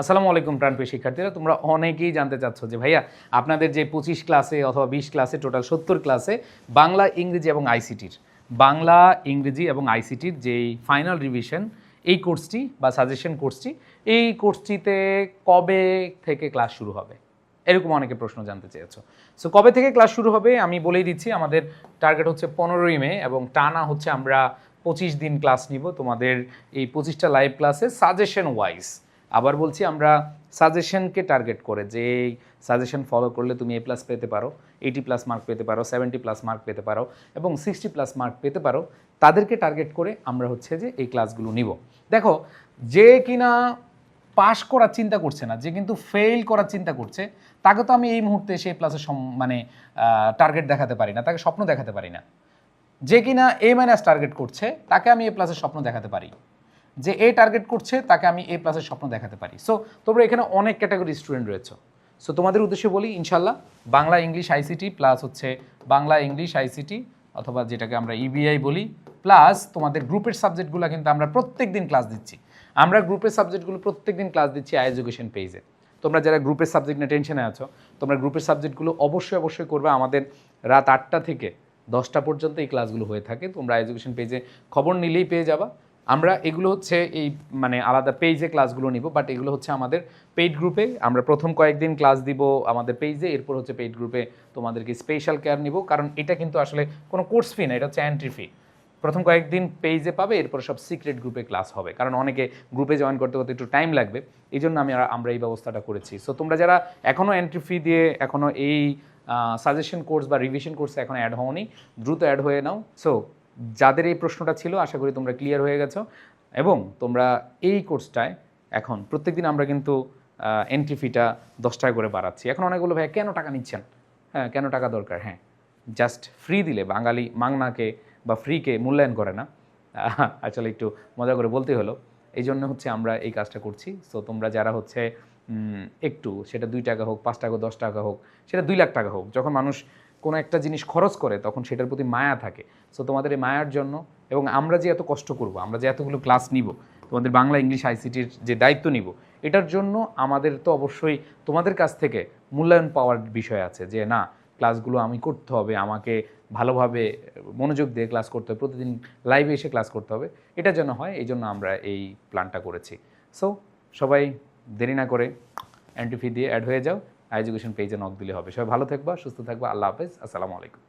আসসালামু আলাইকুম প্রাণপ্রিয় শিক্ষার্থীরা, তোমরা অনেকেই জানতে চাচ্ছ যে ভাইয়া, আপনাদের যে পঁচিশ ক্লাসে অথবা বিশ ক্লাসে টোটাল সত্তর ক্লাসে বাংলা, ইংরেজি এবং আইসিটির বাংলা, ইংরেজি এবং আইসিটির যেই ফাইনাল রিভিশন এই কোর্সটি বা সাজেশন কোর্সটি এই কোর্সটিতে কবে থেকে ক্লাস শুরু হবে? এরকম অনেকে প্রশ্ন জানতে চেয়েছো। সো কবে থেকে ক্লাস শুরু হবে? আমি বলেই দিচ্ছি, আমাদের টার্গেট হচ্ছে পনেরোই মে এবং টানা হচ্ছে আমরা পঁচিশ দিন ক্লাস নিব তোমাদের এই পঁচিশটা লাইভ ক্লাসে সাজেশন ওয়াইজ আবার বলছি, আমরা সাজেশনকে টার্গেট করে যে সাজেশন ফলো করলে তুমি এ প্লাস পেতে পারো এইটি প্লাস মার্ক পেতে পারো সেভেন্টি প্লাস মার্ক পেতে পারো এবং সিক্সটি প্লাস মার্ক পেতে পারো, তাদেরকে টার্গেট করে আমরা হচ্ছে যে এই ক্লাসগুলো নিব। দেখো, যে কিনা পাশ করার চিন্তা করছে না, যে কিন্তু ফেল করার চিন্তা করছে, তাকে তো আমি এই মুহূর্তে সেই প্লাসের মানে টার্গেট দেখাতে পারি না, তাকে স্বপ্ন দেখাতে পারি না। যে কিনা এ মাইনাস টার্গেট করছে, তাকে আমি এ প্লাসের স্বপ্ন দেখাতে পারি। যে এ টার্গেট করছে, তাকে আমি এ প্লাসের স্বপ্ন দেখাতে পারি। সো তোমরা এখানে অনেক ক্যাটাগরি স্টুডেন্ট রয়েছে। সো তোমাদের উদ্দেশ্যে বলি ইনশাল্লাহ বাংলা, ইংলিশ আইসিটি প্লাস হচ্ছে বাংলা, ইংলিশ আইসিটি অথবা যেটাকে আমরা ইবিআই বলি প্লাস তোমাদের গ্রুপের সাবজেক্টগুলো কিন্তু আমরা প্রত্যেক দিন ক্লাস দিচ্ছি। আমরা গ্রুপের সাবজেক্টগুলো প্রত্যেক দিন ক্লাস দিচ্ছি আই এডুকেশন পেজে তোমরা যারা গ্রুপের সাবজেক্ট নিয়ে টেনশনে আছো, তোমরা গ্রুপের সাবজেক্টগুলো অবশ্যই অবশ্যই করবে। আমাদের রাত আটটা থেকে দশটা পর্যন্ত এই ক্লাসগুলো হয়ে থাকে। তোমরা এডুকেশন পেজে খবর নিলেই পেয়ে যাবা। আমরা এগুলো হচ্ছে এই মানে আলাদা পেজে ক্লাসগুলো নিব বাট এগুলো হচ্ছে আমাদের পেইড গ্রুপে আমরা প্রথম কয়েকদিন ক্লাস দিব আমাদের পেজে এরপর হচ্ছে পেইড গ্রুপে তোমাদেরকে স্পেশাল কেয়ার নিব, কারণ এটা কিন্তু আসলে কোনো কোর্স ফি না, এটা হচ্ছে এন্ট্রি ফি প্রথম কয়েকদিন পেজে পাবে, এরপর সব সিক্রেট গ্রুপে ক্লাস হবে, কারণ অনেকে গ্রুপে জয়েন করতে করতে একটু টাইম লাগবে। এই জন্য আমি আমরা এই ব্যবস্থাটা করেছি। সো তোমরা যারা এখনও এন্ট্রি ফি দিয়ে এখনও এই সাজেশন কোর্স বা রিভিশন কোর্সে এখন অ্যাড হওনি, দ্রুত অ্যাড হয়ে নাও। সো যাদের এই প্রশ্নটা ছিল, আশা করি তোমরা ক্লিয়ার হয়ে গেছো। এবং তোমরা এই কোর্সটায় এখন প্রত্যেকদিন আমরা কিন্তু এন্ট্রি ফিটা দশ টাকা করে বাড়াচ্ছি। এখন অনেকগুলো ভাই কেন টাকা নিচ্ছেন? হ্যাঁ কেন টাকা দরকার? হ্যাঁ জাস্ট ফ্রি দিলে, বাঙালি মাংনাকে বা ফ্রিকে মূল্যায়ন করে না। আসলে একটু মজা করে বলতে হলো। এই জন্য হচ্ছে আমরা এই কাজটা করছি। সো তোমরা যারা হচ্ছে একটু, সেটা দুই টাকা হোক, পাঁচ টাকা দশ টাকা হোক, সেটা দুই লাখ টাকা হোক, যখন মানুষ কোনো একটা জিনিস খরচ করে, তখন সেটার প্রতি মায়া থাকে। সো তোমাদের এই মায়ার জন্য এবং আমরা যে এত কষ্ট করব, আমরা যে এতগুলো ক্লাস নিব, তোমাদের বাংলা, ইংলিশ আইসিটির যে দায়িত্ব নিব, এটার জন্য আমাদের তো অবশ্যই তোমাদের কাছ থেকে মূল্যায়ন পাওয়ার বিষয় আছে যে, না, ক্লাসগুলো আমি করতে হবে, আমাকে ভালোভাবে মনোযোগ দিয়ে ক্লাস করতে হবে, প্রতিদিন লাইভে এসে ক্লাস করতে হবে। এটা যেন হয় এই জন্য আমরা এই প্ল্যানটা করেছি। সো সবাই দেরি না করে এন্ট্রি ফি দিয়ে অ্যাড হয়ে যাও। এডুকেশন পেজে নক দিলে হবে। সবাই ভালো থাকবা সুস্থ থাকবা আল্লাহ হাফেজ আসসালামু আলাইকুম।